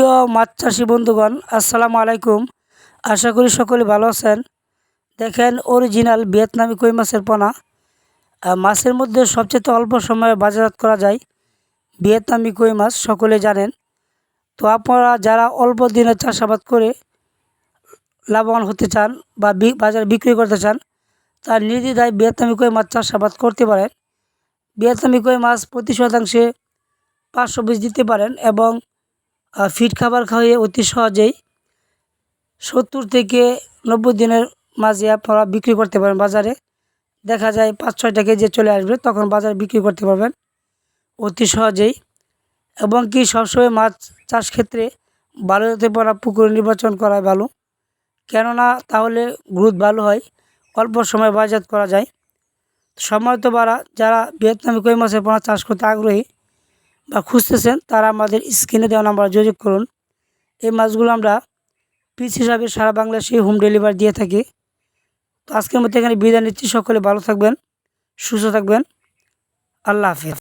প্রিয় মাছ চাষি বন্ধুগণ, আসসালামু আলাইকুম। আশা করি সকলে ভালো আছেন। দেখেন অরিজিনাল ভিয়েতনামি কই মাছের পোনা। মাছের মধ্যে সবচেয়ে অল্প সময়ে বাজারজাত করা যায় ভিয়েতনামি কই মাছ, সকলে জানেন। তো আপনারা যারা অল্প দিনে চাষাবাদ করে লাভবান হতে চান বা বাজারে বিক্রি করতে চান, তার নির্দ্বিধায় ভিয়েতনামি কই মাছ চাষাবাদ করতে পারেন। ভিয়েতনামি কই মাছ প্রতি শতাংশে পাঁচশো বীজ দিতে পারেন এবং ফিড খাবার খাওয়িয়ে অতি সহজেই। সত্তর থেকে নব্বই দিনের মাঝে আপনারা বিক্রি করতে পারেন বাজারে। দেখা যায় পাঁচ ছয়টা কেজি চলে আসবে, তখন বাজারে বিক্রি করতে পারবেন অতি সহজেই। এবং কি সবসময় মাছ চাষ ক্ষেত্রে ভালো হতে পারা পুকুর নির্বাচন করা ভালো। কেননা তাহলে গ্রোথ ভালো হয়, অল্প সময় বাজার করা যায়। সময় তো বাড়া যারা ভিয়েতনামি কই মাছের পোনা চাষ করতে আগ্রহী বা খুঁজতেছেন, তারা আমাদের স্ক্রিনে দেওয়া নাম্বার যোগাযোগ করুন। এই মাছগুলো আমরা পিস হিসাবে সারা বাংলাদেশে হোম ডেলিভারি দিয়ে থাকি। তো আজকের মধ্যে এখানে বিদায় নিচ্ছি। সকলে ভালো থাকবেন, সুস্থ থাকবেন। আল্লাহ হাফিজ।